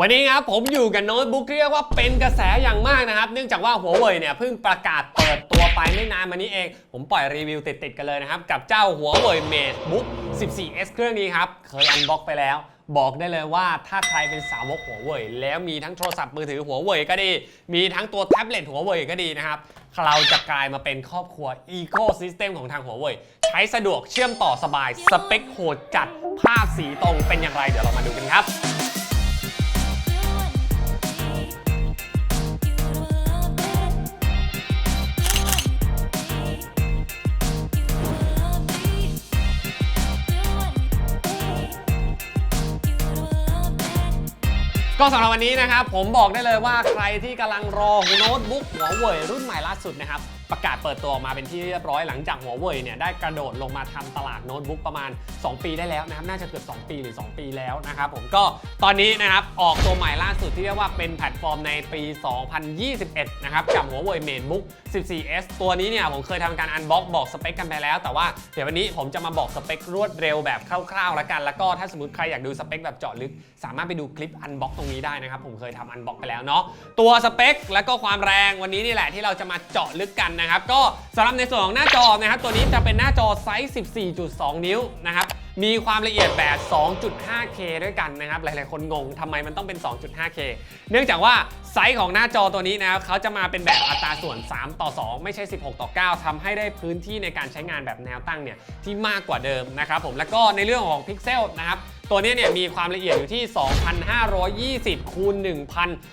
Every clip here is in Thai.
วันนี้ครับผมอยู่กับโน้ตบุ๊กเรียกว่าเป็นกระแสอย่างมากนะครับ เนื่องจากว่าหัวเว่ยเนี่ยเพิ่งประกาศเปิดตัวไปไม่นานมานี้เอง ผมปล่อยรีวิวติดๆกันเลยนะครับ กับเจ้าหัวเว่ย Mate Book 14s เครื่องนี้ครับ เคยอันบ็อกไปแล้วบอกได้เลยว่าถ้าใครเป็นสาวกหัวเว่ยแล้วมีทั้งโทรศัพท์มือถือหัวเว่ยก็ดี มีทั้งตัวแท็บเล็ตหัวเว่ยก็ดีนะครับ เราจะกลายมาเป็นครอบครัว Ecosystem ของทางหัวเว่ยใช้สะดวกเชื่อมต่อสบาย สเปคโหดจัดภาพสีตรงเป็นอย่างไรเดี๋ยวเรามาดูกันครับ ก็สำหรับวันนี้นะครับผมบอกได้เลยว่าใครที่กำลังรอโน้ตบุ๊กหัวเว่ยรุ่นใหม่ล่าสุดนะครับ ประกาศเปิดตัวออกมาเป็นที่เรียบร้อยหลังจากหัวเว่ยเนี่ยได้กระโดดลงมาทำตลาดโน้ตบุ๊กประมาณ 2 ปีได้แล้วนะครับน่าจะเกือบ2 ปีหรือ 2 ปีแล้วนะครับผมก็ตอนนี้นะครับออกตัวใหม่ล่าสุดที่เรียกว่าเป็นแพลตฟอร์มในปี 2021 นะครับกับหัวเว่ย MateBook 14s ตัวนี้เนี่ยผมเคยทำการอันบ็อกบอกสเปคกันไปแล้ว แต่ว่าเดี๋ยววันนี้ผมจะมาบอกสเปครวดเร็วแบบคร่าวๆแล้วกัน แล้วก็ถ้าสมมติใครอยากดูสเปคแบบเจาะลึก สามารถไปดูคลิปอันบ็อกตรงนี้ได้นะครับผมเคยทำอันบ็อกไปแล้วเนาะตัวสเปคแล้วก็ความแรงวันนี้นี่แหละที่เราจะมาเจาะลึกกันนะครับก็สำหรับในส่วนของหน้าจอนะครับตัวนี้จะเป็นหน้าจอไซส์ 14.2 นิ้วนะครับมีความละเอียดแบบ 2.5K ด้วยกันนะครับ หลาย ๆ คนงงทำไมมันต้องเป็น 2.5K เนื่องจากว่าไซส์ของหน้าจอตัวนี้นะครับเขาจะมาเป็นแบบอัตราส่วน 3 ต่อ 2 ไม่ใช่ 16 ต่อ 9ทำให้ได้พื้นที่ในการใช้งานแบบแนวตั้งเนี่ยที่มากกว่าเดิมนะครับผมแล้วก็ในเรื่องของพิกเซลนะครับ ตัวนี้เนี่ยมีความละเอียดอยู่ที่ 2,520คูณ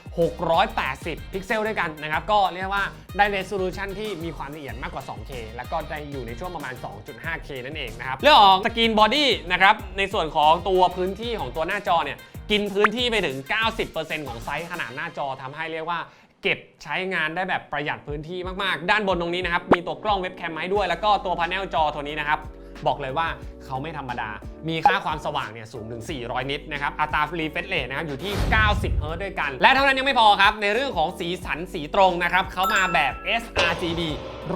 1,680 พิกเซลด้วยกันนะครับก็เรียกว่าได้ resolution ที่มีความละเอียดมากกว่า 2K แล้วก็ได้อยู่ในช่วงประมาณ 2.5K นั่นเองนะครับเรื่องของสกรีนบอดี้นะครับในส่วนของตัวพื้นที่ของตัวหน้าจอเนี่ยกินพื้นที่ไปถึง 90%ของไซส์ขนาดหน้าจอทำให้เรียกว่าเก็บใช้งานได้แบบประหยัดพื้นที่มาก ๆ ด้านบนตรงนี้นะครับ มีตัวกล้องเว็บแคมมาให้ด้วย แล้วก็ตัวพาเนลจอตัวนี้นะครับ บอกเลยว่าเขาไม่ธรรมดา มีค่าความสว่างเนี่ยสูงถึง 400 นิตนะครับ อัตรารีเฟรชเรทนะครับอยู่ที่ 90 เฮิร์ตด้วยกัน และเท่านั้นยังไม่พอครับ ในเรื่องของสีสันสีตรงนะครับเขามาแบบ sRGB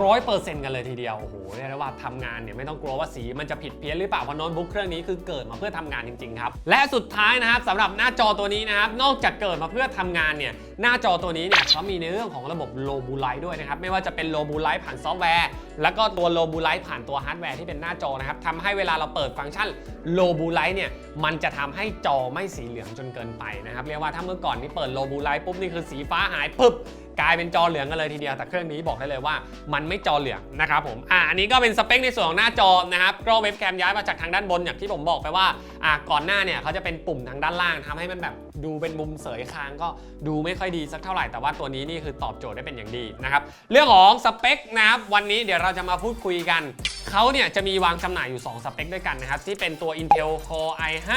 100%กันเลยทีเดียว โอ้โหเรียกได้ว่าทำงานเนี่ยไม่ต้องกลัวว่าสีมันจะผิดเพี้ยนหรือเปล่าเพราะโน้ตบุ๊กเครื่องนี้คือเกิดมาเพื่อทำงานจริงๆครับ และสุดท้ายนะครับสำหรับหน้าจอตัวนี้นะครับ นอกจากเกิดมาเพื่อทำงานเนี่ย หน้าจอตัวนี้เนี่ยเขามีในเรื่องของระบบโลบูไลท์ด้วยนะครับ ไม่ว่าจะเป็นโลบูไลท์ผ่านซอฟต์แวร์ แล้วก็ตัวโลบูไลท์ผ่านตัวฮาร์ดแวร์ที่เป็นหน้าจอนะครับทำให้เวลาเราเปิดฟังก์ชันโลบูไลท์เนี่ยมันจะทำให้จอไม่สีเหลืองจนเกินไปนะครับเรียกว่าถ้าเมื่อก่อนนี่เปิดโลบูไลท์ปุ๊บนี่คือสีฟ้าหายปุ๊บกลายเป็นจอเหลืองกันเลยทีเดียว แต่เครื่องนี้บอกได้เลยว่ามันไม่จอเหลืองนะครับผม อ่า อันนี้ก็เป็นสเปคในส่วนของหน้าจอนะครับกล้องเว็บแคมย้ายมาจากทางด้านบนอย่างที่ผมบอกไปว่า อ่า ก่อนหน้าเนี่ยเขาจะเป็นปุ่มทางด้านล่างทำให้มันแบบดูเป็นมุมเสยคางก็ดูไม่ค่อยดีสักเท่าไหร่ แต่ว่าตัวนี้นี่คือตอบโจทย์ได้เป็นอย่างดีนะครับ เรื่องของสเปคนะครับ วันนี้เดี๋ยวเราจะมาพูดคุยกัน เขาเนี่ยจะมีวางจำหน่ายอยู่ 2 สเปคด้วยกันนะครับ ที่เป็นตัว Intel Core i5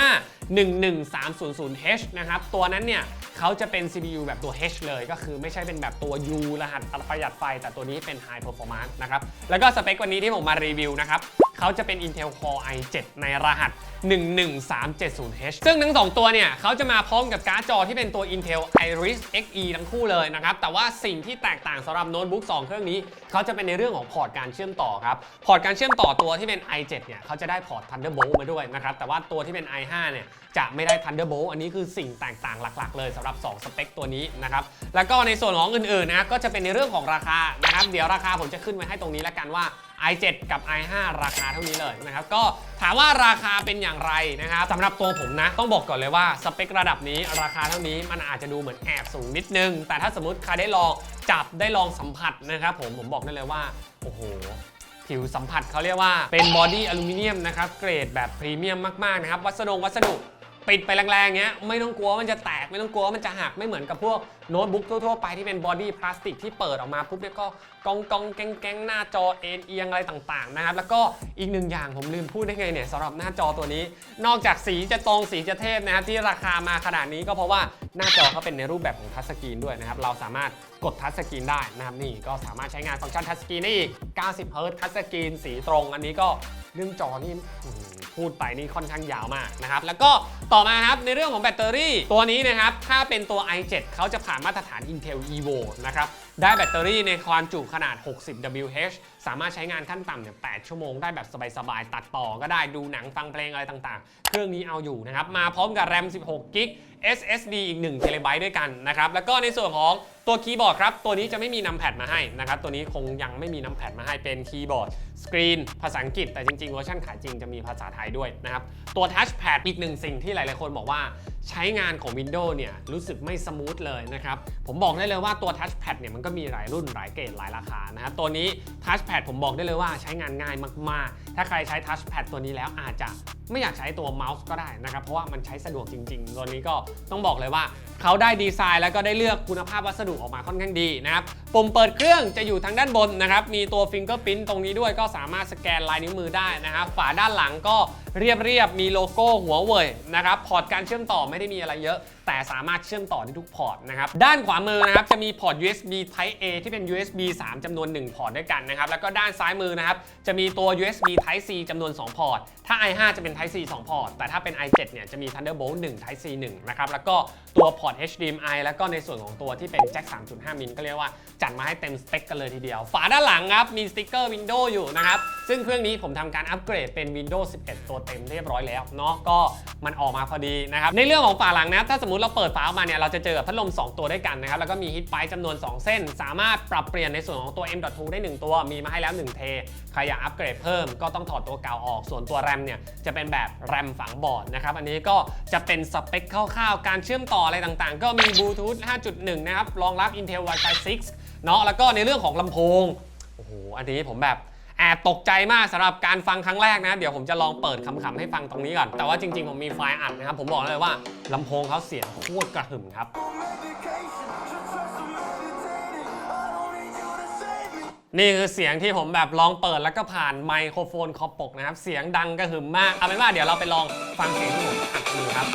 11300H นะครับ ตัวนั้นเนี่ยเขาจะเป็น CPU แบบตัว H เลย ก็คือไม่ใช่เป็นแบบตัว U รหัสประหยัดไฟ แต่ตัวนี้เป็น High Performance นะครับ แล้วก็สเปควันนี้ที่ผมมารีวิวนะครับ เขาจะเป็น Intel Core i7 ในรหัส 11370H ซึ่งทั้ง 2 ตัวเนี่ยเขาจะมาพร้อมกับการ์ดจอที่เป็นตัว Intel Iris Xe ทั้งคู่เลยนะครับ แต่ว่าสิ่งที่แตกต่างสำหรับโน้ตบุ๊ก2 เครื่องนี้ เขาจะเป็นในเรื่องของพอร์ตการเชื่อมต่อครับ พอร์ตการเชื่อมต่อตัวที่เป็น i7 เนี่ยเขาจะได้พอร์ต Thunderbolt มาด้วยนะครับ แต่ว่าตัวที่เป็น i5 เนี่ยจะไม่ได้ Thunderbolt อันนี้คือสิ่งแตกต่างหลัก ๆ เลยสำหรับ 2 สเปคตัวนี้นะครับ แล้วก็ในส่วนของอื่นๆนะก็จะเป็นในเรื่องของราคานะครับ เดี๋ยวราคาผมจะขึ้นไว้ให้ตรงนี้แล้วกันว่า i7 กับ i5 ราคาเท่านี้เลยนะครับ ก็ถามว่าราคาเป็นอย่างไรนะครับสำหรับตัวผมนะ ต้องบอกก่อนเลยว่าสเปคระดับนี้ราคาเท่านี้มันอาจจะดูเหมือนแอบสูงนิดนึง แต่ถ้าสมมติใครได้ลองจับได้ลองสัมผัสนะครับผมผมบอกได้เลยว่า โอ้โหผิวสัมผัสเขาเรียกว่าเป็นบอดี้อลูมิเนียมนะครับเกรดแบบพรีเมียมมากๆนะครับวัสดุวัสดุ ปิดไปแรงๆเงี้ยไม่ต้องกลัวมันจะแตกไม่ต้องกลัวมันจะหักไม่เหมือนกับพวกโน้ตบุ๊กทั่วๆไปที่เป็นบอดี้พลาสติกที่เปิดออกมาปุ๊บเนี่ยก็กองกองแกงแกงหน้าจอเอ็นเอียงอะไรต่างๆนะครับแล้วก็อีกหนึ่งอย่างผมลืมพูดได้ไงเนี่ยสำหรับหน้าจอตัวนี้ นอกจากสีจะตรงสีจะเทพนะครับที่ราคามาขนาดนี้ก็เพราะว่าหน้าจอเขาเป็นในรูปแบบของทัชสกรีนด้วยนะครับเราสามารถกดทัชสกรีนได้นะครับนี่ก็สามารถใช้งานฟังก์ชันทัชสกรีนได้อีก 90เฮิร์ทัชสกรีนสีตรงอันนี้ก็ เรื่องจอนี่พูดไปนี่ค่อนข้างยาวมากนะครับ แล้วก็ต่อมาครับในเรื่องของแบตเตอรี่ ตัวนี้นะครับ ถ้าเป็นตัว i7 เขาจะผ่านมาตรฐาน Intel Evo นะครับ ได้แบตเตอรี่ในความจุขนาด 60 WH สามารถใช้งานขั้นต่ำเนี่ย 8 ชั่วโมงได้แบบสบายๆ ตัดต่อก็ได้ดูหนังฟังเพลงอะไรต่างๆ เครื่องนี้เอาอยู่นะครับ มาพร้อมกับ RAM 16 g b SSD อีก1 t b ด้วยกันนะครับแล้วก็ในส่วนของตัวคีย์บอร์ดครับตัวนี้จะไม่มีนัมแพดมาให้นะครับตัวนี้คงยังไม่มีนัมแพดมาให้เป็นคีย์บอร์ดสกรีนภาษาอังกฤษ แต่จริงๆเวอร์ชันขายจริงจะมีภาษาไทยด้วยนะครับตัวทัชแพดอีกหนึ่งสิ่งที่หลายๆคนบอกว่าใช้งานของ Windows เนี่ยรู้สึกไม่สมูทเลยนะครับผมบอกได้เลยว่าตัวทัชแพดเนี่ยมันก็มีหลายรุ่นหลายเกรดหลายราคานะครับตัวนี้ทัชแพดผมบอกได้เลยว่าใช้งานง่ายมากๆ ถ้าใครใช้ทัชแพดตัวนี้แล้วอาจจะ ไม่อยากใช้ตัวเมาส์ก็ได้นะครับ เพราะว่ามันใช้สะดวกจริงๆ ตัวนี้ก็ต้องบอกเลยว่า เขาได้ดีไซน์แล้วก็ได้เลือกคุณภาพวัสดุออกมาค่อนข้างดีนะครับ ปุ่มเปิดเครื่องจะอยู่ทางด้านบนนะครับ มีตัวฟิงเกอร์พิ้นตรงนี้ด้วยก็สามารถสแกนลายนิ้วมือได้นะครับ ฝาด้านหลังก็เรียบๆ มีโลโก้หัวเว่ยนะครับ พอร์ตการเชื่อมต่อไม่ได้มีอะไรเยอะ แต่สามารถเชื่อมต่อได้ทุกพอร์ตนะครับด้านขวามือนะครับจะมีพอร์ต USB Type A ที่เป็น USB 3จำนวน 1 พอร์ตด้วยกันนะครับแล้วก็ด้านซ้ายมือนะครับจะมีตัว USB Type C จำนวน 2 พอร์ต ถ้า i5 จะเป็น Type C 2 พอร์ต แต่ถ้าเป็น i7 เนี่ยจะมี Thunderbolt 1 Type C 1นะครับแล้วก็ตัวพอร์ต HDMI แล้วก็ในส่วนของตัวที่เป็นแจ็ค3.5มิลก็เรียกว่าจัดมาให้เต็มสเปคกันเลยทีเดียว ฝาด้านหลังครับมีสติ๊กเกอร์ Windows อยู่นะครับ ซึ่งเครื่องนี้ผมทำการอัปเกรดเป็น Windows 11 ตัวเต็มเรียบร้อยแล้วเนาะก็มันออกมาพอดีนะครับ ในเรื่องของฝาหลังนะถ้าสมมติเราเปิดฝาออกมาเนี่ยเราจะเจอกับพัดลม 2 ตัวด้วยกันนะครับ แล้วก็มีฮีทไ i ป์จำนวน 2 เส้น สามารถปรับเปลี่ยนในส่วนของตัว M.2 ได้ 1 ตัวมีมาให้แล้ว 1 เท ใครอยากอัปเกรดเพิ่มก็ต้องถอดตัวเก่าออกส่วนตัวแรมเนี่ยจะเป็นแบบแรมฝังบอร์ดนะครับอันนี้ก็จะเป็นสเปคคร่าวๆการเชื่อมต่ออะไรต่างๆ ก็มีบลูทูธ5.1 นะครับรองรับ Intel Wi-Fi 6 เนาะแล้วก็ในเรื่องของลำโพงโอ้โหอันนี้ผมแบบ แอบตกใจมากสำหรับการฟังครั้งแรกนะ เดี๋ยวผมจะลองเปิดคำๆให้ฟังตรงนี้ก่อน แต่ว่าจริงๆ ผมมีไฟล์อัดนะครับ ผมบอกเลยว่าลำโพงเขาเสียงโคตรกระหึ่มครับนี่คือเสียงที่ผมแบบลองเปิดแล้วก็ผ่านไมโครโฟนคอปกนะครับ เสียงดังกระหึ่มมาก เอาเป็นว่าเดี๋ยวเราไปลองฟังเสียงที่ผมอัดดูครับ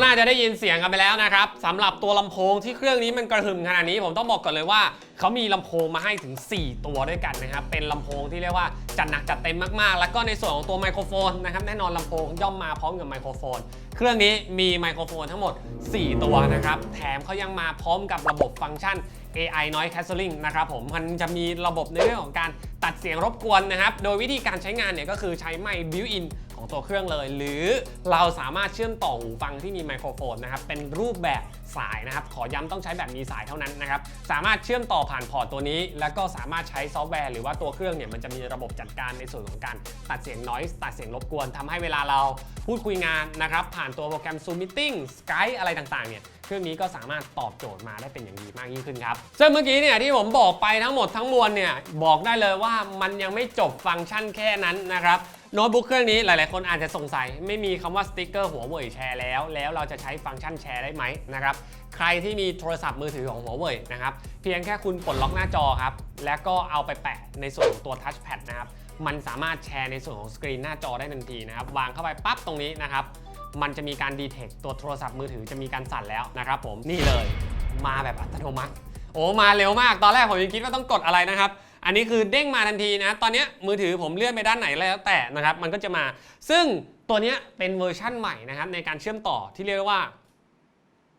ก็น่าจะได้ยินเสียงกันไปแล้วนะครับสำหรับตัวลำโพงที่เครื่องนี้มันกระหึ่มขนาดนี้ผมต้องบอกก่อนเลยว่าเขามีลำโพงมาให้ถึง 4 ตัวด้วยกันนะครับเป็นลำโพงที่เรียกว่าจัดหนักจัดเต็มมากๆ แล้วก็ในส่วนของตัวไมโครโฟนนะครับแน่นอนลำโพงย่อมมาพร้อมกับไมโครโฟน เครื่องนี้มีไมโครโฟนทั้งหมด 4 ตัวนะครับแถมเขายังมาพร้อมกับระบบฟังก์ชัน AI Noise Cancelling นะครับผมมันจะมีระบบในเรื่องของการตัดเสียงรบกวนนะครับโดยวิธีการใช้งานเนี่ยก็คือใช้ไมค์ built-in ของตัวเครื่องเลย หรือเราสามารถเชื่อมต่อหูฟังที่มีไมโครโฟนนะครับเป็นรูปแบบสายนะครับขอย้ำต้องใช้แบบมีสายเท่านั้นนะครับสามารถเชื่อมต่อผ่านพอร์ตตัวนี้ แล้วก็สามารถใช้ซอฟต์แวร์หรือว่าตัวเครื่องเนี่ยมันจะมีระบบจัดการในส่วนของการตัดเสียง noise ตัดเสียงรบกวนทำให้เวลาเราพูดคุยงานนะครับผ่านตัวโปรแกรม Zoom Meeting Skype อะไรต่างๆเนี่ยเครื่องนี้ก็สามารถตอบโจทย์มาได้เป็นอย่างดีมากยิ่งขึ้นครับ ซึ่งเมื่อกี้เนี่ยที่ผมบอกไปทั้งหมดทั้งมวลเนี่ยบอกได้เลยว่ามันยังไม่จบฟังก์ชันแค่นั้นนะครับ โน้ตบุ๊กเครื่องนี้หลาย ๆ คนอาจจะสงสัย ไม่มีคำว่าสติ๊กเกอร์หัวเว่ยแชร์แล้ว แล้วเราจะใช้ฟังก์ชันแชร์ได้ไหมนะครับ ใครที่มีโทรศัพท์มือถือของหัวเว่ยนะครับ เพียงแค่คุณปลดล็อกหน้าจอครับ แล้วก็เอาไปแปะในส่วนของตัวทัชแพดนะครับ มันสามารถแชร์ในส่วนของสกรีนหน้าจอได้ทันทีนะครับ วางเข้าไปปั๊บตรงนี้นะครับ มันจะมีการดีเทคตัวโทรศัพท์มือถือจะมีการสั่นแล้วนะครับผม นี่เลย มาแบบอัตโนมัติ โอ้ มาเร็วมาก ตอนแรกผมยังคิดว่าต้องกดอะไรนะครับ อันนี้คือเด้งมาทันทีนะ ตอนนี้มือถือผมเลื่อนไปด้านไหนแล้วแต่นะครับ มันก็จะมา ซึ่งตัวนี้เป็นเวอร์ชั่นใหม่นะครับในการเชื่อมต่อที่เรียกว่า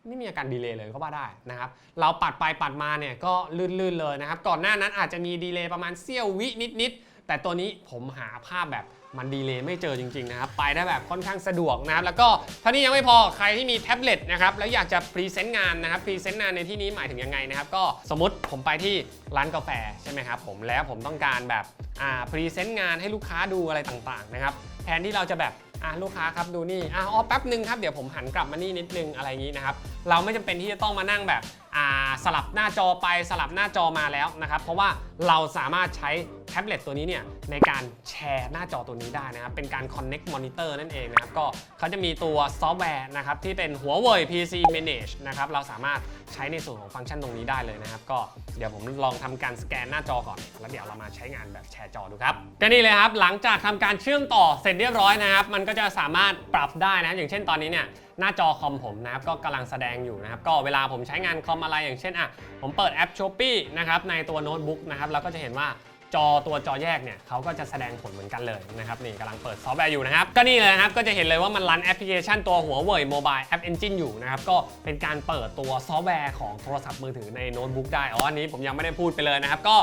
ไม่มีอาการดีเลย์เลยก็ว่าได้นะครับ เราปัดไปปัดมาเนี่ยก็ลื่นๆเลยนะครับ ก่อนหน้านั้นอาจจะมีดีเลย์ประมาณเสี้ยววินิดๆแต่ตัวนี้ผมหาภาพแบบ มันดีเลย์ไม่เจอจริงๆนะครับไปได้แบบค่อนข้างสะดวกนะครับแล้วก็เท่านี้ยังไม่พอใครที่มีแท็บเล็ตนะครับแล้วอยากจะพรีเซนต์งานนะครับพรีเซนต์งานในที่นี้หมายถึงยังไงนะครับก็สมมติผมไปที่ร้านกาแฟใช่ไหมครับผมแล้วผมต้องการแบบอ่าพรีเซนต์งานให้ลูกค้าดูอะไรต่างๆนะครับแทนที่เราจะแบบอะลูกค้าครับดูนี่อะอ๋อแป๊บหนึ่งครับเดี๋ยวผมหันกลับมานี่นิดนึงอะไรอย่างนี้นะครับเราไม่จำเป็นที่จะต้องมานั่งแบบอ่าสลับหน้าจอไปสลับหน้าจอมาแล้วนะครับเพราะว่าเราสามารถใช้ แท็บเล็ตตัวนี้เนี่ยในการแชร์หน้าจอตัวนี้ได้นะครับ เป็นการ connect monitor นั่นเองนะครับ ก็เขาจะมีตัวซอฟต์แวร์นะครับ ที่เป็นหัวเว่ย PC Manage นะครับ เราสามารถใช้ในส่วนของฟังก์ชันตรงนี้ได้เลยนะครับ ก็เดี๋ยวผมลองทำการสแกนหน้าจอก่อน แล้วเดี๋ยวเรามาใช้งานแบบแชร์จอดูครับก็นี่เลยครับ หลังจากทำการเชื่อมต่อเสร็จเรียบร้อยนะครับ มันก็จะสามารถปรับได้นะอย่างเช่นตอนนี้เนี่ยหน้าจอคอมผมนะครับก็กำลังแสดงอยู่นะครับก็เวลาผมใช้งานคอมอะไรอย่างเช่นอะผมเปิดแอป s h o p e e นะครับในตัวโน้ตบุ๊กนะครับเราก็จะเห็นว่า จอตัวจอแยกเนี่ยเขาก็จะแสดงผลเหมือนกันเลยนะครับนี่กำลังเปิดซอฟต์แวร์อยู่นะครับ ก็นี่เลยนะครับ ก็จะเห็นเลยว่ามันรันแอปพลิเคชันตัวหัวเว่ยโมบายแอปเอนจินอยู่นะครับ ก็เป็นการเปิดตัวซอฟต์แวร์ของโทรศัพท์มือถือในโน้ตบุ๊กได้อ๋ออันนี้ผมยังไม่ได้พูดไปเลยนะครับ ก็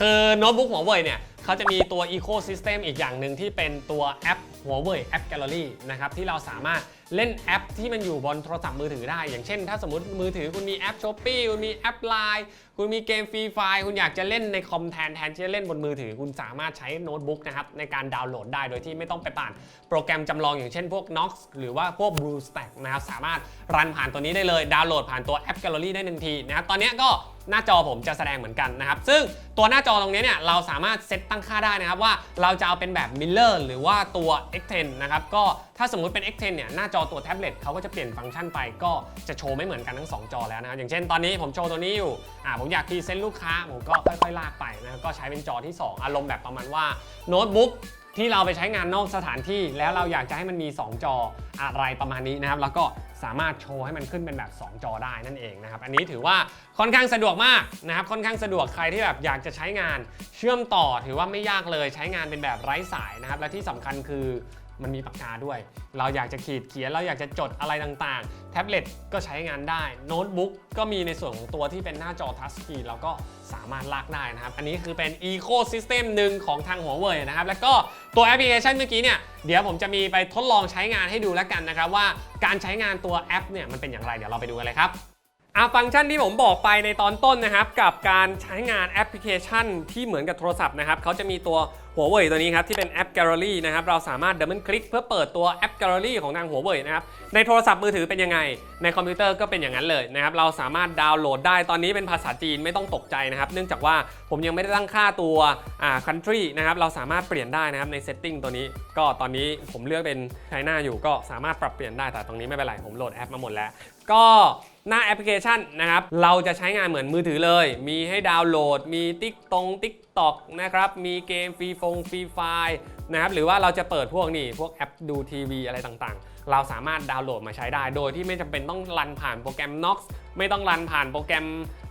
คือโน้ตบุ๊กหัวเว่ยเนี่ยเขาจะมีตัว Ecosystem อีกอย่างหนึ่งที่เป็นตัวแอปหัวเว่ยแอป Gallery นะครับที่เราสามารถเล่นแอปที่มันอยู่บนโทรศัพท์มือถือได้ อย่างเช่น ถ้าสมมติมือถือคุณมีแอป s h o p e e คุณมีแอป Line คุณมีเกมฟรีไฟล์คุณอยากจะเล่นในคอมแทนแทนที่จะเล่นบนมือถือ คุณสามารถใช้โน้ตบุ๊กนะครับในการดาวน์โหลดได้โดยที่ไม่ต้องไปผ่านโปรแกรมจำลองอย่างเช่นพวก Nox หรือว่าพวก BlueStack นะครับสามารถรันผ่านตัวนี้ได้เลยดาวน์โหลดผ่านตัวแอป Gallery ได้ทันทีนะครับตอนนี้ก็หน้าจอผมจะแสดงเหมือนกันนะครับ ซึ่งตัวหน้าจอตรงนี้เนี่ยเราสามารถเซตตั้งค่าได้นะครับว่าเราจะเอาเป็นแบบ Mirror หรือว่าตัว X10 นะครับก็ถ้าสมมุติเป็น X10 เนี่ยหน้าจอตัวแท็บเล็ตเขาก็จะเปลี่ยนฟังก์ชันไปก็จะโชว์ไม่เหมือนกันทั้ง 2 จอแล้วนะครับอย่างเช่นตอนนี้ผมโชว์ตัวนี้อยู่อ่าผมอยากพรีเซนต์ลูกค้าผมก็ค่อยๆ ลากไปนะก็ใช้เป็นจอที่ 2 อารมณ์แบบประมาณว่าโน้ตบุ๊กที่เราไปใช้งานนอกสถานที่ แล้วเราอยากจะให้มันมี 2 จออะไรประมาณนี้นะครับ แล้วก็สามารถโชว์ให้มันขึ้นเป็นแบบ 2 จอได้นั่นเองนะครับ อันนี้ถือว่าค่อนข้างสะดวกมากนะครับ ค่อนข้างสะดวกใครที่แบบอยากจะใช้งาน เชื่อมต่อถือว่าไม่ยากเลยใช้งานเป็นแบบไร้สายนะครับ และที่สำคัญคือ มันมีปากกาด้วย เราอยากจะขีดเขียน เราอยากจะจดอะไรต่างๆ แท็บเล็ตก็ใช้งานได้ โน้ตบุ๊กก็มีในส่วนของตัวที่เป็นหน้าจอทัชสกรีนเราก็สามารถลากได้นะครับ อันนี้คือเป็น Ecosystem หนึ่งของทางหัวเว่ยนะครับ แล้วก็ตัวแอปพลิเคชันเมื่อกี้เนี่ย เดี๋ยวผมจะมีไปทดลองใช้งานให้ดูแล้วกันนะครับว่าการใช้งานตัวแอปเนี่ยมันเป็นอย่างไร เดี๋ยวเราไปดูกันเลยครับ อะฟังก์ชันที่ผมบอกไปในตอนต้นนะครับ กับการใช้งานแอปพลิเคชันที่เหมือนกับโทรศัพท์นะครับเขาจะมีตัวหัวเว่ยตัวนี้ครับที่เป็นแอป Gallery นะครับเราสามารถดับเบิลคลิกเพื่อเปิดตัวแอป Gallery ของทางหัวเว่ยนะครับในโทรศัพท์มือถือเป็นยังไง ในคอมพิวเตอร์ก็เป็นอย่างนั้นเลยนะครับเราสามารถดาวน์โหลดได้ตอนนี้เป็นภาษาจีนไม่ต้องตกใจนะครับเนื่องจากว่าผมยังไม่ได้ตั้งค่าตัวอ่า country นะครับเราสามารถเปลี่ยนได้นะครับใน setting ตัวนี้ ก็ตอนนี้ผมเลือกเป็นไชน่าอยู่ก็สามารถปรับเปลี่ยนได้แต่ตรงนี้ไม่เป็นไรผมโหลดแอปมาหมดแล้ว ก็ หน้าแอปพลิเคชันนะครับ เราจะใช้งานเหมือนมือถือเลย มีให้ดาวน์โหลด มีติ๊กตรงติ๊กตอกนะครับ มีเกมฟรีฟงฟรีไฟล์นะครับ หรือว่าเราจะเปิดพวกนี่พวกแอปดูทีวีอะไรต่างๆ เราสามารถดาวน์โหลดมาใช้ได้ โดยที่ไม่จำเป็นต้องรันผ่านโปรแกรม Nox ไม่ต้องรันผ่านโปรแกรม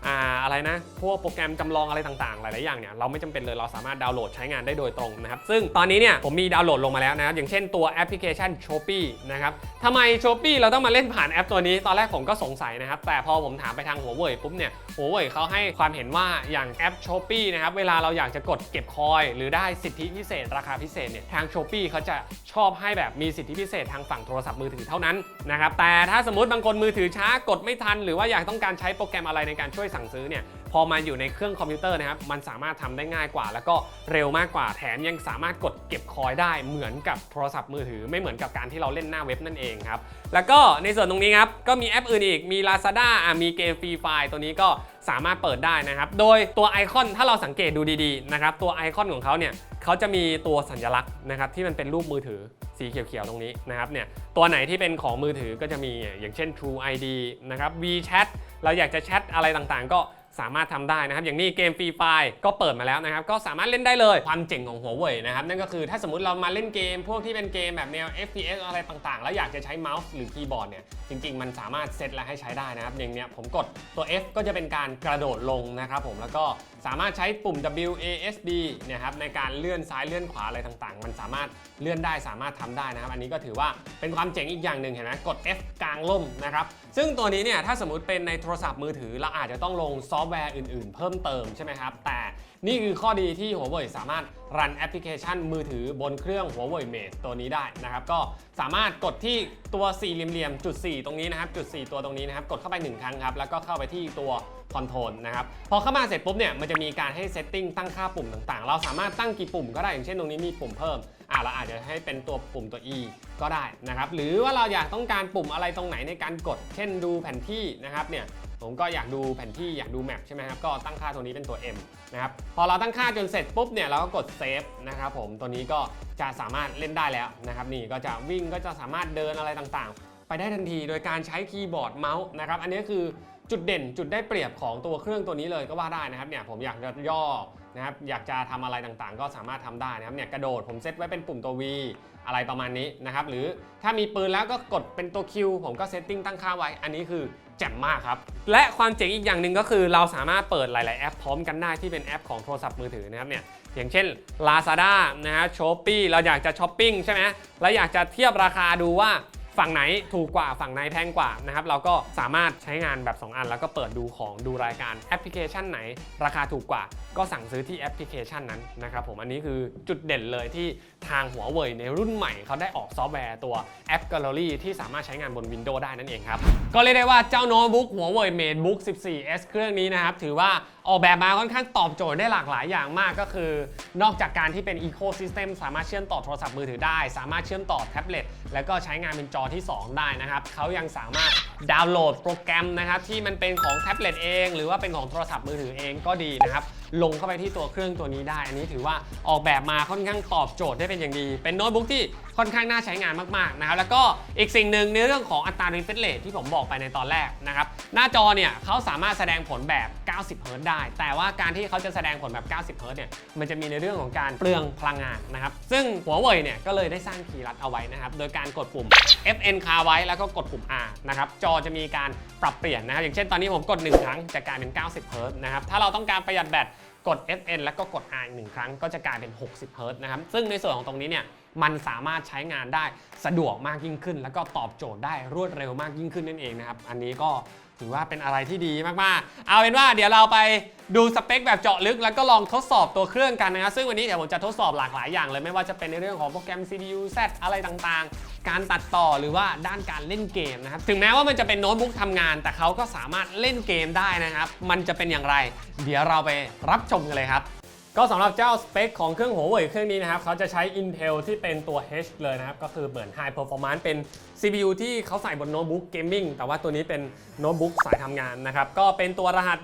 อ่าอะไรนะ พวกโปรแกรมจำลองอะไรต่างๆ หลายๆอย่างเนี่ยเราไม่จำเป็นเลยเราสามารถดาวน์โหลดใช้งานได้โดยตรงนะครับ ซึ่งตอนนี้เนี่ยผมมีดาวน์โหลดลงมาแล้วนะครับ อย่างเช่นตัวแอปพลิเคชัน s h o p e e นะครับทำไม s h o p e e เราต้องมาเล่นผ่านแอปตัวนี้ ตอนแรกผมก็สงสัยนะครับ แต่พอผมถามไปทางหัวเว่ยปุ๊บเนี่ยหัวเว่ยเขาให้ความเห็นว่าอย่างแอป s h o p e e นะครับเวลาเราอยากจะกดเก็บคอย หรือได้สิทธิพิเศษ ราคาพิเศษเนี่ยทาง s h o p e e เขาจะชอบให้แบบมีสิทธิพิเศษทางฝั่งโทรศัพท์มือถือเท่านั้นนะครับแต่ถ้าสมมติบางคนมือถือช้ากดไม่ทัน หรือว่าอยากต้องการใช้โปรแกรมอะไรในการช่วยสั่งซื้อเนี่ยพอมาอยู่ในเครื่องคอมพิวเตอร์นะครับมันสามารถทำได้ง่ายกว่า แล้วก็เร็วมากกว่าแถมยังสามารถกดเก็บคอยได้เหมือนกับโทรศัพท์มือถือ ไม่เหมือนกับการที่เราเล่นหน้าเว็บนั่นเองครับแล้วก็ในส่วนตรงนี้ครับก็มีแอปอื่นอีกมี Lazada อะมีเกมฟรีไฟตัวนี้ก็ สามารถเปิดได้นะครับ โดยตัวไอคอนถ้าเราสังเกตดูดีๆนะครับตัวไอคอนของเขาเนี่ยเขาจะมีตัวสัญลักษณ์นะครับที่มันเป็นรูปมือถือสีเขียวๆตรงนี้นะครับเนี่ยตัวไหนที่เป็นของมือถือก็จะมีอย่างเช่น True ID นะครับ WeChat เราอยากจะแชทอะไรต่างๆ ก็ สามารถทำได้นะครับอย่างนี้เกมฟรีไฟก็เปิดมาแล้วนะครับก็สามารถเล่นได้เลยความเจ๋งของหัวเว่ยนะครับนั่นก็คือถ้าสมมติเรามาเล่นเกม พวกที่เป็นเกมแบบแนว FPS อะไรต่างๆ แล้วอยากจะใช้เมาส์หรือคีย์บอร์ดเนี่ยจริง ๆ มันสามารถเซตและให้ใช้ได้นะครับอย่างเนี้ยผมกดตัว F ก็จะเป็นการกระโดดลงนะครับผมแล้วก็ สามารถใช้ปุ่ม W A S D เนี่ยครับในการเลื่อนซ้ายเลื่อนขวาอะไรต่างๆ มันสามารถเลื่อนได้สามารถทำได้นะครับ อันนี้ก็ถือว่าเป็นความเจ๋งอีกอย่างหนึ่งเห็นไหมกด F กลางล่มนะครับ ซึ่งตัวนี้เนี่ยถ้าสมมติเป็นในโทรศัพท์มือถือเราอาจจะต้องลงซอฟต์แวร์อื่นๆ เพิ่มเติมใช่ไหมครับแต่ นี่คือข้อดีที่หัวเว่ยสามารถรันแอปพลิเคชันมือถือบนเครื่องหัวเว่ยเม e ตัวนี้ได้นะครับก็สามารถกดที่ตัวสี่เหลี่ยมจุด 4 ตรงนี้นะครับจุด 4 ตัวตรงนี้นะครับกดเข้าไป 1 ครั้งครับแล้วก็เข้าไปที่ตัวคอนโทรลนะครับพอเข้ามาเสร็จปุ๊บเนี่ยมันจะมีการให้เซตติ้งตั้งค่าปุ่มต่างๆ เราสามารถตั้งกี่ปุ่มก็ได้อย่างเช่นตรงนี้มีปุ่มเพิ่มอะเราอาจจะให้เป็นตัวปุ่มตัว E ก็ได้นะครับหรือว่าเราอยากต้องการปุ่มอะไรตรงไหนในการกด เช่นดูแผนที่นะครับเนี่ย ผมก็อยากดูแผนที่อยากดูแมปใช่ไหมครับก็ตั้งค่าตัวนี้เป็นตัว M นะครับพอเราตั้งค่าจนเสร็จปุ๊บเนี่ยเราก็กดเซฟนะครับผมตัวนี้ก็จะสามารถเล่นได้แล้วนะครับนี่ก็จะวิ่งก็จะสามารถเดินอะไรต่างๆ ไปได้ทันทีโดยการใช้คีย์บอร์ดเมาส์นะครับอันนี้คือจุดเด่นจุดได้เปรียบของตัวเครื่องตัวนี้เลยก็ว่าได้นะครับเนี่ยผมอยากจะย่อนะครับอยากจะทำอะไรต่างๆ ก็สามารถทำได้นะครับเนี่ยกระโดดผมเซตไว้เป็นปุ่มตัว V อะไรประมาณนี้นะครับหรือถ้ามีปืนแล้วก็กดเป็นตัว Q ผมก็เซตติ้งตั้งค่าไว้ อันนี้คือ แจ่มมากครับ และความเจ๋งอีกอย่างหนึ่งก็คือเราสามารถเปิดหลาย ๆ แอปพร้อมกันได้ที่เป็นแอปของโทรศัพท์มือถือนะครับเนี่ยอย่างเช่น Lazada นะฮะ Shopee เราอยากจะช้อปปิ้งใช่ไหมแล้วอยากจะเทียบราคาดูว่า ฝั่งไหนถูกกว่าฝั่งไหนแพงกว่านะครับเราก็สามารถใช้งานแบบ 2 อัน แล้วก็เปิดดูของดูรายการแอปพลิเคชันไหน ราคาถูกกว่า ก็สั่งซื้อที่แอปพลิเคชันนั้นนะครับผมอันนี้คือจุดเด่นเลยที่ทางหัวเว่ยในรุ่นใหม่เขาได้ออกซอฟต์แวร์ตัวแอป Gallery ที่สามารถใช้งานบน Windows ได้นั่นเองครับก็เรียกได้ว่าเจ้าโน้ตบุ๊กหัวเว่ย MateBook 14s เครื่องนี้นะครับถือว่า ออกแบบมาค่อนข้างตอบโจทย์ได้หลากหลายอย่างมากก็คือ นอกจากการที่เป็น Ecosystem สามารถเชื่อมต่อโทรศัพท์มือถือได้ สามารถเชื่อมต่อแท็บเล็ตแล้วก็ใช้งานเป็นจอที่ 2 ได้นะครับเขายังสามารถดาวน์โหลดโปรแกรมนะครับที่มันเป็นของแท็บเล็ตเอง หรือว่าเป็นของโทรศัพท์มือถือเองก็ดีนะครับ ลงเข้าไปที่ตัวเครื่องตัวนี้ได้ อันนี้ถือว่าออกแบบมาค่อนข้างตอบโจทย์ได้เป็นอย่างดี เป็นโน้ตบุ๊กที่ค่อนข้างน่าใช้งานมากๆนะครับแล้วก็อีกสิ่งหนึ่งในเรื่องของอัตรา refresh rate ที่ผมบอกไปในตอนแรกนะครับหน้าจอเนี่ยเขาสามารถแสดงผลแบบ 90เฮิรตได้ แต่ว่าการที่เขาจะแสดงผลแบบ 90เฮิรตเนี่ยมันจะมีในเรื่องของการเปลืองพลังงานนะครับซึ่งหัวเว่ยเนี่ยก็เลยได้สร้างคีย์ลัดเอาไว้นะครับโดยการกดปุ่ม FN คาไว้แล้วก็กดปุ่ม R นะครับจอจะมีการปรับเปลี่ยนนะครับอย่างเช่นตอนนี้ผมกด 1 ครั้งจะกลายเป็น 90เฮิรตนะครับถ้าเราต้องการประหยัดแบต กด FN แล้วก็กด R อีกหนึ่งครั้งก็จะกลายเป็น 60เฮิรต์นะครับ ซึ่งในส่วนของตรงนี้เนี่ยมันสามารถใช้งานได้สะดวกมากยิ่งขึ้น แล้วก็ตอบโจทย์ได้รวดเร็วมากยิ่งขึ้นนั่นเองนะครับ อันนี้ก็ ถือว่าเป็นอะไรที่ดีมากๆ เอาเป็นว่าเดี๋ยวเราไปดูสเปคแบบเจาะลึก แล้วก็ลองทดสอบตัวเครื่องกันนะครับ ซึ่งวันนี้เดี๋ยวผมจะทดสอบหลากหลายอย่างเลย ไม่ว่าจะเป็นในเรื่องของโปรแกรม CPU Z อะไรต่างๆ การตัดต่อหรือว่าด้านการเล่นเกมนะครับ ถึงแม้ว่ามันจะเป็นโน้ตบุ๊กทำงาน แต่เขาก็สามารถเล่นเกมได้นะครับ มันจะเป็นอย่างไร เดี๋ยวเราไปรับชมกันเลยครับก็สำหรับเจ้าสเปคของเครื่องหัวเว่ยเครื่องนี้นะครับ เขาจะใช้ Intel ที่เป็นตัว H เลยนะครับ ก็คือเหมือน High Performance เป็น CPU ที่เขาใส่บนโน้ตบุ๊กเกมมิ่งแต่ว่าตัวนี้เป็นโน้ตบุ๊กสายทำงานนะครับ ก็เป็นตัวรหัส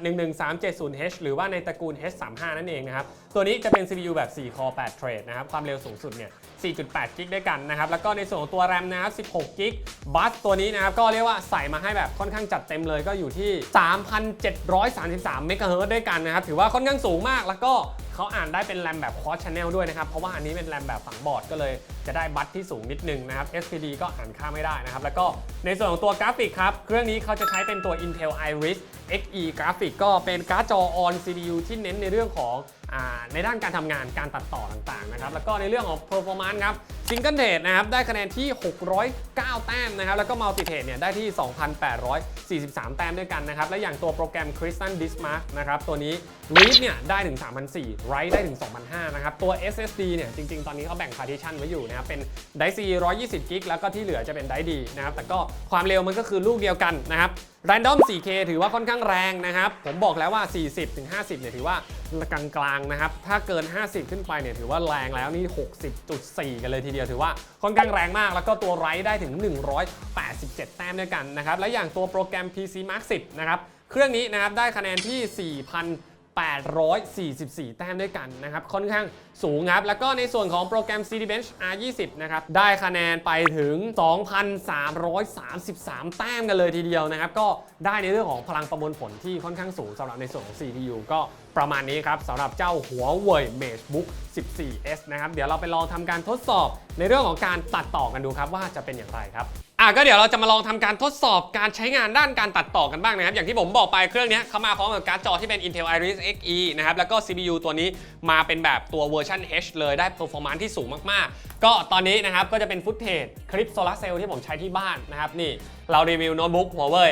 11370H หรือว่าในตระกูล H35 นั่นเองนะครับ ตัวนี้จะเป็น CPU แบบ4 core 8เทรดนะครับ ความเร็วสูงสุดเนี่ย 4.8 กิกด้วยกันนะครับ แล้วก็ในส่วนของตัว RAM นะครับ 16 กิกบัสตัวนี้นะครับ ก็เรียกว่าใส่มาให้แบบค่อนข้างจัดเต็มเลยก็อยู่ที่ 3,733เมกะเฮิรตซ์ด้วยกันนะครับ ถือว่าค่อนข้างสูงมาก แล้วก็เขาอ่านได้เป็นแรมแบบ Quad Channel ด้วยนะครับ เพราะว่าอันนี้เป็นแรมแบบฝังบอร์ดก็เลยจะได้บัตที่สูงนิดนึงนะครับ SPD ก็อ่านค่าไม่ได้ได้นะครับ แล้วก็ในส่วนของตัวกราฟิกครับ เครื่องนี้เขาจะใช้เป็นตัว Intel Iris Xe กราฟิกก็เป็นการ์ดจอ on CPU ที่เน้นในเรื่องของ ในด้านการทำงานการตัดต่อต่างๆนะครับแล้วก็ในเรื่องของ performance ครับ Single Thread นะครับได้คะแนนที่ 609 แต้มนะครับแล้วก็ Multi Thread เนี่ยได้ที่ 2,843 แต้มด้วยกันนะครับและอย่างตัวโปรแกรม Crystal Dismark นะครับตัวนี้ Read เนี่ยได้ถึง3,400 Write ได้ถึง2,500นะครับตัว SSD เนี่ยจริง ๆ ตอนนี้เขาแบ่ง partition ไว้อยู่นะครับเป็น Drive 120 g b แล้วก็ที่เหลือจะเป็น Drive D นะครับแต่ก็ความเร็วมันก็คือลูกเดียวกันนะครับ Random 4K ถือว่าค่อนข้างแรงนะครับ ผมบอกแล้วว่า 40-50เนี่ยถือว่ากลางๆนะครับ ถ้าเกิน 50 ขึ้นไปเนี่ยถือว่าแรงแล้วนี่ 60.4 กันเลยทีเดียวถือว่าค่อนข้างแรงมาก แล้วก็ตัวไรได้ถึง 187 แต้มด้วยกันนะครับ และอย่างตัวโปรแกรม PC Mark 10 นะครับ เครื่องนี้นะครับได้คะแนนที่ 4,000 844 แต้มด้วยกันนะครับ ค่อนข้างสูงครับ แล้วก็ในส่วนของโปรแกรม CD Bench R20 นะครับ ได้คะแนนไปถึง 2,333 แต้มกันเลยทีเดียวนะครับ ก็ได้ในเรื่องของพลังประมวลผลที่ค่อนข้างสูงสำหรับในส่วนของ CPU ก็ประมาณนี้ครับสำหรับเจ้าหัวเว่ย MateBook 14s นะครับ เดี๋ยวเราไปลองทำการทดสอบในเรื่องของการตัดต่อกันดูครับว่าจะเป็นอย่างไรครับ อะก็เดี๋ยวเราจะมาลองทำการทดสอบการใช้งานด้านการตัดต่อกันบ้างนะครับ อย่างที่ผมบอกไปเครื่องนี้เขามาพร้อมกับการ์ดจอที่เป็น Intel Iris Xe นะครับ แล้วก็ CPU ตัวนี้มาเป็นแบบตัวเวอร์ชัน H เลยได้ performance ที่สูงมากๆ ก็ตอนนี้นะครับก็จะเป็นฟุตเทจคลิปโซลาร์เซลล์ที่ผมใช้ที่บ้านนะครับนี่เรารีวิวโน้ตบุ๊กหัวเว่ย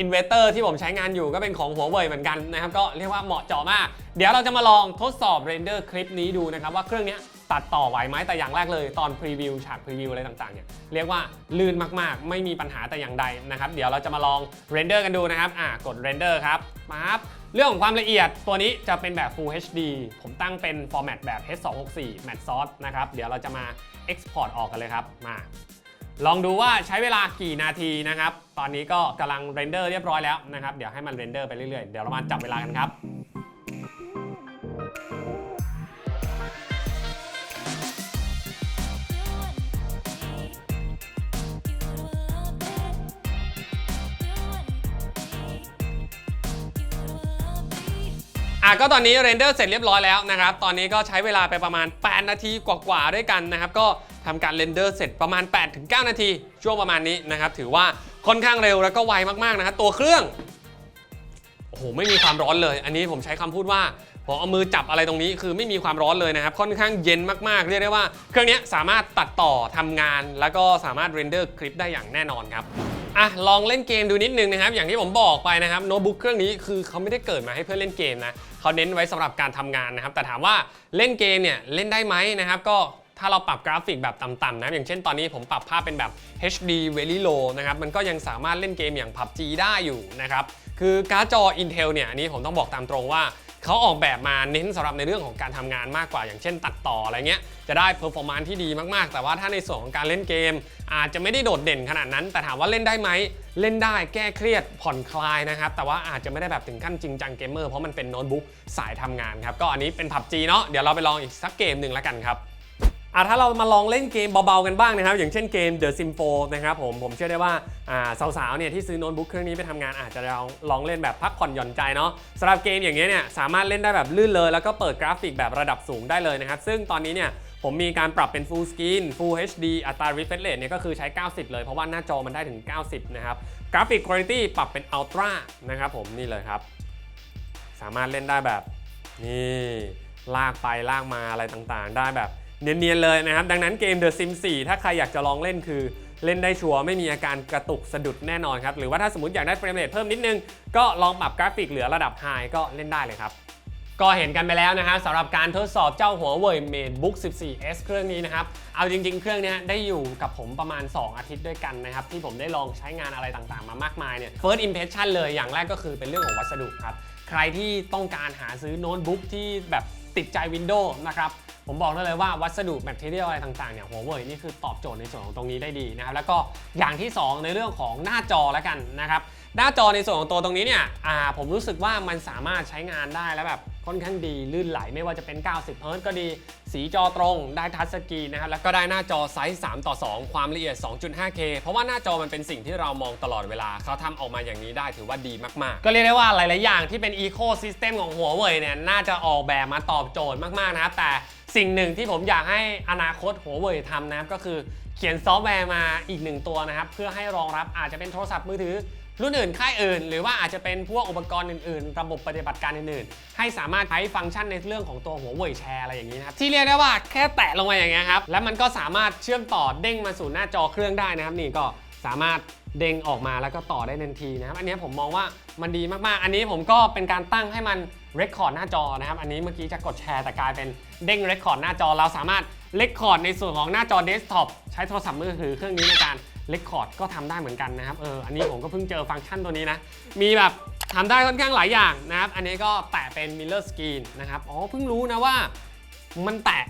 อินเวเตอร์ที่ผมใช้งานอยู่ก็เป็นของหัวเว่ยเหมือนกันนะครับก็เรียกว่าเหมาะเจาะมาก เดี๋ยวเราจะมาลองทดสอบเรนเดอร์คลิปนี้ดูนะครับว่าเครื่องนี้ ตัดต่อไหวไหมแต่อย่างแรกเลยตอนพรีวิวฉากพรีวิวอะไรต่างๆเนี่ยเรียกว่าลื่นมากๆ ไม่มีปัญหาแต่อย่างใดนะครับ เดี๋ยวเราจะมาลองเรนเดอร์กันดูนะครับอะกดเรนเดอร์ครับปั๊บเรื่องของความละเอียดตัวนี้จะเป็นแบบ Full HD ผมตั้งเป็นฟอร์แมตแบบ H264 Matte Source นะครับเดี๋ยวเราจะมา Export ออกกันเลยครับมาลองดูว่าใช้เวลากี่นาทีนะครับ ตอนนี้ก็กำลังเรนเดอร์เรียบร้อยแล้วนะครับ เดี๋ยวให้มันเรนเดอร์ไปเรื่อยๆ เดี๋ยวเรามาจับเวลากันครับ อะก็ตอนนี้เรนเดอร์เสร็จเรียบร้อยแล้วนะครับ ตอนนี้ก็ใช้เวลาไปประมาณ 8 นาทีกว่าๆด้วยกันนะครับ ก็ทำการเรนเดอร์เสร็จประมาณ 8-9 นาที ช่วงประมาณนี้นะครับ ถือว่าค่อนข้างเร็วแล้วก็ไวมากๆนะครับตัวเครื่องโอ้โหไม่มีความร้อนเลย อันนี้ผมใช้คำพูดว่าผมเอามือจับอะไรตรงนี้คือไม่มีความร้อนเลยนะครับ ค่อนข้างเย็นมากๆ เรียกได้ว่า เครื่องนี้สามารถตัดต่อทำงาน แล้วก็สามารถเรนเดอร์คลิปได้อย่างแน่นอนครับอะลองเล่นเกมดูนิดนึงนะครับ อย่างที่ผมบอกไปนะครับโน้ตบุ๊กเครื่องนี้คือเขาไม่ได้เกิดมาให้เพื่อเล่นเกมนะ เขาเน้นไว้สำหรับการทำงานนะครับ แต่ถามว่าเล่นเกมเนี่ยเล่นได้ไหมนะครับ ก็ถ้าเราปรับกราฟิกแบบต่ำๆนะอย่างเช่นตอนนี้ผมปรับภาพเป็นแบบ HD Very Low นะครับมันก็ยังสามารถเล่นเกมอย่าง PUBG ได้อยู่นะครับคือการ์ดจอ Intel เนี่ยอันนี้ผมต้องบอกตามตรงว่า เขาออกแบบมาเน้นสำหรับในเรื่องของการทำงานมากกว่า อย่างเช่น ตัดต่ออะไรเงี้ยจะได้เพอร์ฟอร์มานซ์ที่ดีมากๆ แต่ว่าถ้าในส่วนของการเล่นเกม อาจจะไม่ได้โดดเด่นขนาดนั้น แต่ถามว่าเล่นได้ไหมเล่นได้แก้เครียดผ่อนคลายนะครับ แต่ว่าอาจจะไม่ได้แบบถึงขั้นจริงจังเกมเมอร์เพราะมันเป็นโน้ตบุ๊กสายทำงานครับก็อันนี้เป็น PUBG เนาะเดี๋ยวเราไปลองอีกสักเกมหนึ่งแล้วกันครับ อะถ้าเรามาลองเล่นเกมเบาๆกันบ้างนะครับ อย่างเช่นเกม The Sim 4นะครับผมผมเชื่อได้ว่าอ่าสาวๆเนี่ยที่ซื้อโน้ตบุ๊กเครื่องนี้ไปทำงานอาจจะลองลองเล่นแบบพักผ่อนหย่อนใจเนาะสำหรับเกมอย่างเงี้ยเนี่ยสามารถเล่นได้แบบลื่นเลย แล้วก็เปิดกราฟิกแบบระดับสูงได้เลยนะครับ ซึ่งตอนนี้เนี่ยผมมีการปรับเป็น Full Screen Full HD อัตรา refresh rate เนี่ยก็คือใช้ 90 เลยเพราะว่าหน้าจอมันได้ถึง 90 นะครับกราฟิกคุณภาพปรับเป็น Ultra นะครับผมนี่เลยครับ สามารถเล่นได้แบบนี่ลากไปลากมาอะไรต่างๆ ได้แบบ เนียนๆเลยนะครับ ดังนั้นเกม The Sims 4 ถ้าใครอยากจะลองเล่นคือเล่นได้ชัวร์ไม่มีอาการกระตุกสะดุดแน่นอนครับ หรือว่าถ้าสมมติอยากได้เฟรมเรทเพิ่มนิดนึง ก็ลองปรับกราฟิกเหลือระดับ High ก็เล่นได้เลยครับก็เห็นกันไปแล้วนะครับสำหรับการทดสอบเจ้าหัวเว่ย MateBook 14s เครื่องนี้นะครับ เอาจริง ๆ เครื่องนี้ได้อยู่กับผมประมาณ 2 อาทิตย์ด้วยกันนะครับ ที่ผมได้ลองใช้งานอะไรต่างๆ มามากมายเนี่ย First impression เลยอย่างแรกก็คือเป็นเรื่องของวัสดุครับ ใครที่ต้องการหาซื้อโน้ตบุ๊กที่แบบติดใจ Windows นะครับ ผมบอกได้เลยว่าวัสดุแมทเทียลอะไรต่างๆเนี่ยหัวเว่ยนี่คือตอบโจทย์ในส่วนของตรงนี้ได้ดีนะครับแล้วก็อย่างที่ 2 ในเรื่องของหน้าจอแล้วกันนะครับหน้าจอในส่วนของตัวตรงนี้เนี่ยอ่าผมรู้สึกว่ามันสามารถใช้งานได้แล้วแบบ ค่อนข้างดีลื่นไหลไม่ว่าจะเป็น 90เฮิร์ตก็ดี สีจอตรงได้ทัชสกรีนนะครับ แล้วก็ได้หน้าจอไซส์ 3 ต่อ 2 ความละเอียด 2.5K เพราะว่าหน้าจอมันเป็นสิ่งที่เรามองตลอดเวลา เขาทำออกมาอย่างนี้ได้ถือว่าดีมากๆ ก็เรียกได้ว่าหลาย ๆ อย่างที่เป็นอีโค y ิสเต็มของหัวเว่ยเนี่ยน่าจะออกแบบมาตอบโจทย์มาก ๆ นะครับ แต่สิ่งหนึ่งที่ผมอยากให้อนาคตหัวเว่ยทำนะครับก็คือเขียนซอฟต์แวร์มาอีกหนึ่งตัวนะครับเพื่อให้รองรับอาจจะเป็นโทรศัพท์มือถือ รุ่นอื่นค่ายอื่น หรือว่าอาจจะเป็นพวกอุปกรณ์อื่นๆ ระบบปฏิบัติการอื่นๆ ให้สามารถใช้ฟังก์ชันในเรื่องของตัวหัวเว่ยแชร์อะไรอย่างนี้นะครับที่เรียกได้ว่าแค่แตะลงมาอย่างเงี้ยครับแล้วมันก็สามารถเชื่อมต่อเด้งมาสู่หน้าจอเครื่องได้นะครับนี่ก็สามารถเด้งออกมาแล้วก็ต่อได้ทันทีนะครับ อันนี้ผมมองว่ามันดีมากๆ อันนี้ผมก็เป็นการตั้งให้มันเรคคอร์ดหน้าจอนะครับ อันนี้เมื่อกี้จะกดแชร์แต่กลายเป็นเด้งเรคคอร์ดหน้าจอ เราสามารถเรคคอร์ดในส่วนของหน้าจอเดสก์ท็อปใช้โทรศัพท์มือถือเครื่องนี้ในการ เรคคอร์ดก็ทำได้เหมือนกันนะครับเอออันนี้ผมก็เพิ่งเจอฟังก์ชันตัวนี้นะ มีแบบทำได้ค่อนข้างหลายอย่างนะครับ อันนี้ก็แตะเป็นมิลเลอร์สกรีนนะครับอ๋อเพิ่งรู้นะว่ามันแตะ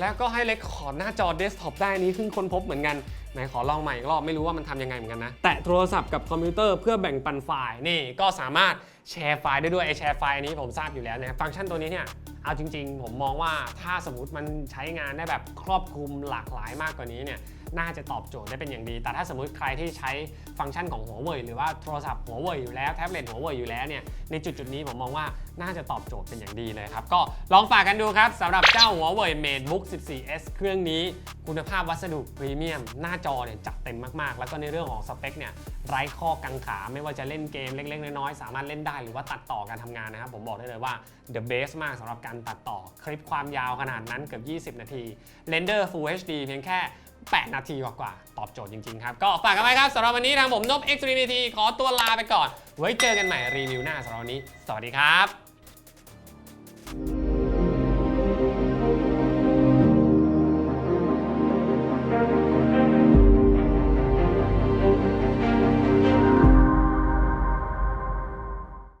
แล้วก็ให้เรคคอร์ดหน้าจอเดสก์ท็อปได้นนี้เพิ่งค้นพบเหมือนกันไหนขอลองใหม่อีกรอบไม่รู้ว่ามันทำยังไงเหมือนกันนะ แตะโทรศัพท์กับคอมพิวเตอร์เพื่อแบ่งปันไฟล์นี่ก็สามารถ แชร์ไฟล์ได้ด้วยไอแชร์ไฟล์อันนี้ผมทราบอยู่แล้วนะครับฟังก์ชันตัวนี้เนี่ยเอาจริง ๆ ผมมองว่าถ้าสมมติมันใช้งานได้แบบครอบคลุมหลากหลายมากกว่านี้เนี่ยน่าจะตอบโจทย์ได้เป็นอย่างดี แต่ถ้าสมมติใครที่ใช้ฟังก์ชันของหัวเว่ยหรือว่าโทรศัพท์หัวเว่ยอยู่แล้วแท็บเล็ตหัวเว่ยอยู่แล้วเนี่ยในจุดจุดๆนี้ผมมองว่าน่าจะตอบโจทย์เป็นอย่างดีเลยครับ ก็ลองฝากกันดูครับสำหรับเจ้าหัวเว่ย MateBook 14s เครื่องนี้ คุณภาพวัสดุพรีเมียม หน้าจอเนี่ยจัดเต็มมากๆ แล้วก็ในเรื่องของสเปคเนี่ยไร้ข้อกังขาไม่ว่าจะเล่นเกมเล็กๆน้อยๆสามารถเล่นได้หรือว่าตัดต่อการทำงานนะครับ ผมบอกได้เลยว่า the best มากสำหรับการตัดต่อคลิปความยาวขนาดนั้นเกือบ 20 นาที Render Full HD เพียงแค่ 8 นาทีกว่าๆตอบโจทย์จริง ๆ ครับ ก็ฝากกันไว้ครับสำหรับวันนี้ทางผมนบ X3 นาทีขอตัวลาไปก่อน ไว้เจอกันใหม่รีวิวหน้าสำหรับวันนี้ สวัสดีครับ